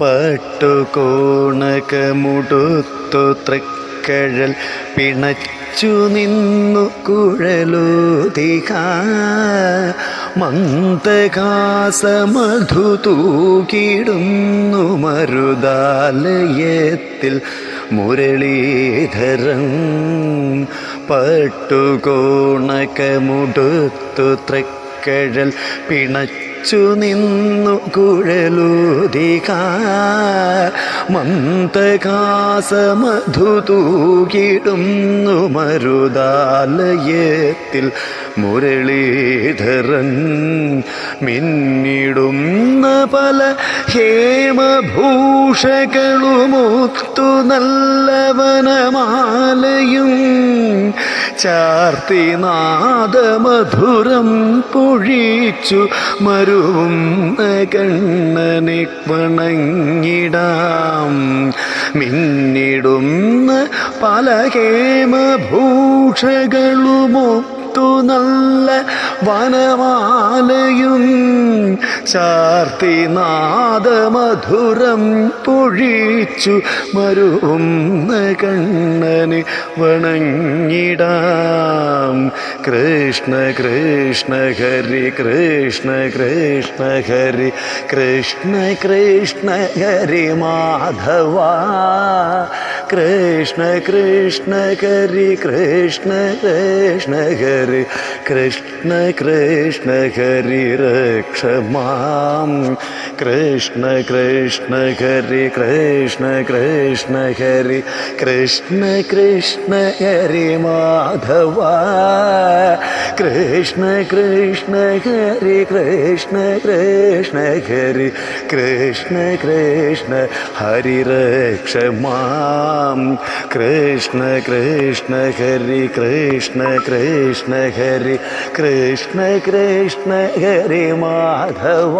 പട്ടുകോണകമുടുത്തു തൃക്കഴൽ പിണച്ചു നിന്നു കുഴലൂതിക മന്ദകാസമധു തൂക്കിടുന്നു മരുതാലയത്തിൽ മുരളീധരൻ. പട്ടുകോണകമുടുത്തു തൃക്കഴൽ പിണച്ചു നിന്നു കുഴലൂതിക. മന്ദകാസമധു തൂകിടുന്നു മരുതാലയത്തിൽ മുരളീധരൻ. മിന്നിടുന്ന പല ഹേമഭൂഷകളുമൊത്തു നല്ലവനമാലയും നാദമധുരം പൊഴിച്ചു മരുവും കണ്ണനെ വണങ്ങിടാം. മിന്നിടുന്ന പല ഹേമഭൂഷകളുമൊത്തു നല്ല വനമാലയും ചാർത്തി നാദമധുരം പൊഴിച്ചു മരുന്ന് കണ്ണന് വണങ്ങിടാം. കൃഷ്ണ കൃഷ്ണ ഹരി കൃഷ്ണ കൃഷ്ണ ഹരി കൃഷ്ണ കൃഷ്ണ ഹരി മാധവ കൃഷ്ണ കൃഷ്ണ ഹരി കൃഷ്ണ കൃഷ്ണ ഹരി കൃഷ്ണ കൃഷ്ണ ഹരി രക്ഷമാം കൃഷ്ണ കൃഷ്ണ ഹരി കൃഷ്ണ കൃഷ്ണ ഹരി കൃഷ്ണ കൃഷ്ണ ഹരി മാധവ കൃഷ്ണ കൃഷ്ണ ഹരി കൃഷ്ണ കൃഷ്ണ ഹരി കൃഷ്ണ കൃഷ്ണ ഹരി രക്ഷമാം കൃഷ്ണ കൃഷ്ണ ഹരി കൃഷ്ണ കൃഷ്ണ ഹരി കൃഷ്ണ കൃഷ്ണ ഹരി മാധവ.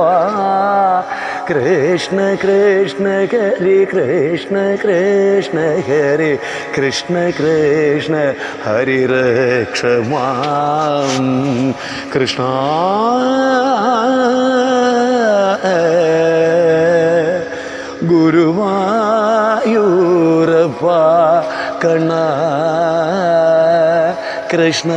കൃഷ്ണ കൃഷ്ണ ഹരി കൃഷ്ണ കൃഷ്ണ ഹരി കൃഷ്ണ കൃഷ്ണ ഹരി രക്ഷമാം കൃഷ്ണ ഗുരുവായൂരപ്പ കണ കൃഷ്ണ